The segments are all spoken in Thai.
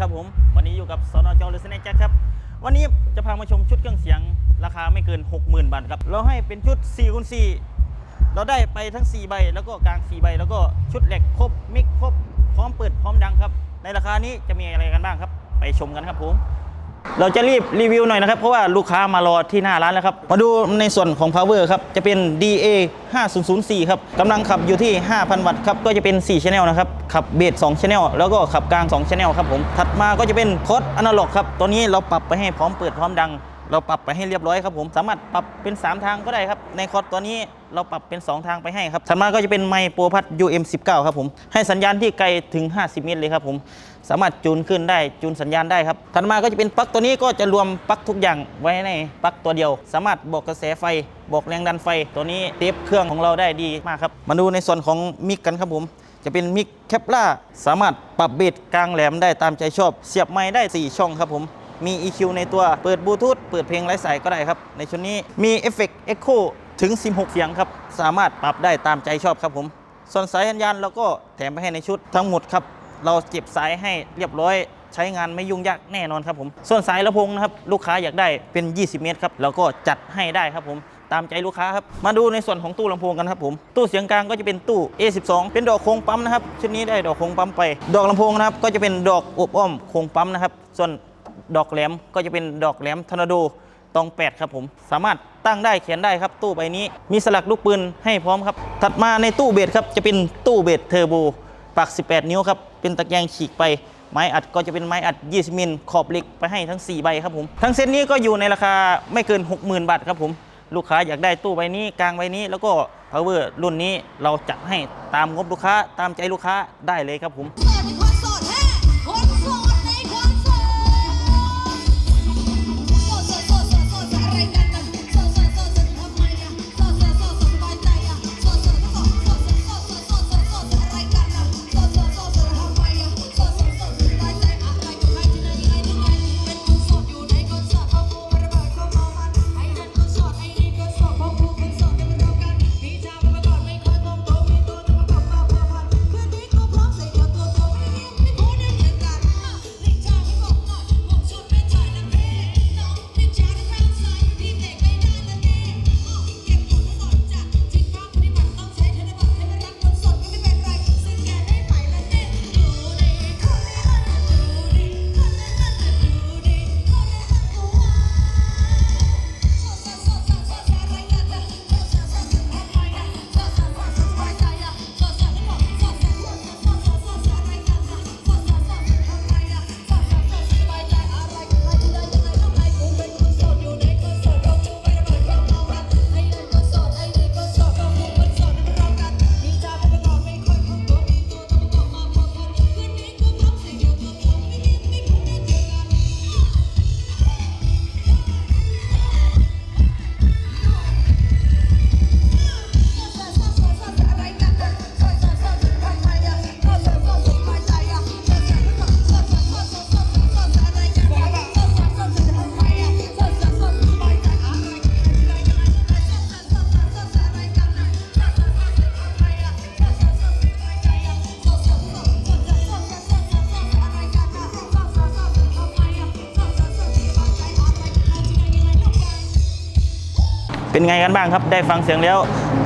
ครับผม วันนี้อยู่กับสนจหรือสแน็คแจ็คครับ วันนี้จะพามาชมชุดเครื่องเสียงราคาไม่เกิน 60,000 บาทครับ เราให้เป็นชุด4คูณ4เราได้ไปทั้ง 4 ใบ แล้วก็กลาง 4 ใบ แล้วก็ชุดเหล็กครบมิกครบพร้อมเปิดพร้อมดังครับ ในราคานี้จะมีอะไรกันบ้างครับ ไปชมกันครับผม เราจะรีบรีวิวหน่อยนะครับเพราะว่าลูกค้ามารอที่หน้าร้านแล้วครับ มาดูในส่วนของ power ครับ จะเป็น DA 5004ครับกำลังขับอยู่ที่ 5,000 วัตต์ครับ ก็จะเป็น 4 channel นะครับ ขับเบส2 channel แล้วก็ขับกลาง 2 channel ครับผม ถัดมาก็จะเป็นคดอนาล็อกครับ ตัวนี้เราปรับไปให้พร้อมเปิดพร้อมดัง เราปรับไปให้เรียบร้อยครับผมสามารถปรับเป็น 3 ทางก็ได้ครับ ในคอร์ดตัวนี้เราปรับเป็น 2 ทางไปให้ครับถัดมาก็จะเป็นไมโปรพัด UM19 ครับผมให้สัญญาณที่ไกลถึง 50 เมตรเลยครับผมสามารถจูนขึ้นได้จูนสัญญาณได้ครับถัดมาก็จะเป็นปลั๊กตัวนี้ก็จะรวมปลั๊กทุกอย่างไว้ในปลั๊กตัวเดียว สามารถบอกกระแสไฟบอกแรงดันไฟ ตัวนี้เทปเครื่องของเราได้ดีมากครับมาดูในส่วนของมิกกันครับผมจะเป็นมิกแคปล่าสามารถปรับเบสกลางแหลมได้ตามใจชอบ เสียบไม้ได้ 4 ช่องครับผม มี EQ ในตัว เปิดบลูทูธ เปิดเพลงไร้สายก็ได้ครับ ในชุดนี้มีเอฟเฟกต์เอ็กโคถึง 16 เสียงครับ สามารถปรับได้ตามใจชอบครับผม ส่วนสายสัญญาณเราก็แถมไปให้ในชุดทั้งหมดครับ เราเก็บสายให้เรียบร้อยใช้งานไม่ยุ่งยากแน่นอนครับผม ส่วนสายลำโพงนะครับลูกค้าอยากได้เป็น 20 เมตรครับเราก็จัดให้ได้ครับผมตามใจลูกค้าครับ มาดูในส่วนของตู้ลำโพงกันครับผม ตู้เสียงกลางก็จะเป็นตู้ A12 เป็นดอกโค้งปั๊มนะครับ ชุดนี้ได้ดอกโค้งปั๊มไป ดอกลำโพงนะครับก็จะเป็นดอกอบอ้อมโค้งปั๊มนะครับ ส่วน ดอกแหลมก็จะเป็นดอกแหลมทอร์นาโดตอง 8 ครับผม สามารถตั้งได้เขียนได้ครับ ตู้ใบนี้มีสลักลูกปืนให้พร้อมครับ ถัดมาในตู้เบสครับจะเป็นตู้เบสเทอร์โบปาก 18 นิ้วครับเป็นตะแกรงฉีกไปไม้อัดก็จะเป็นไม้อัด 20 มิลขอบเหล็กไปให้ทั้ง 4 ใบครับผม ทั้งเซตนี้ก็อยู่ในราคาไม่เกิน 60,000 บาทครับผม ลูกค้าอยากได้ตู้ใบนี้กลางใบนี้ แล้วก็ power รุ่นนี้เราจัดให้ตามงบลูกค้าตามใจลูกค้าได้เลยครับผม เป็นไงกันบ้างครับ ได้ฟังเสียงแล้ว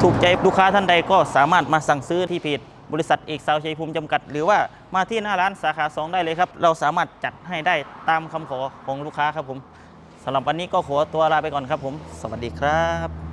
ถูกใจลูกค้าท่านใดก็สามารถมาสั่งซื้อที่เพจบริษัทเอกสาวชัยภูมิจำกัด หรือว่ามาที่หน้าร้านสาขา 2 ได้เลยครับ เราสามารถจัดให้ได้ตามคำขอของลูกค้าครับผมสำหรับวันนี้ก็ขอตัวลาไปก่อนครับผม สวัสดีครับ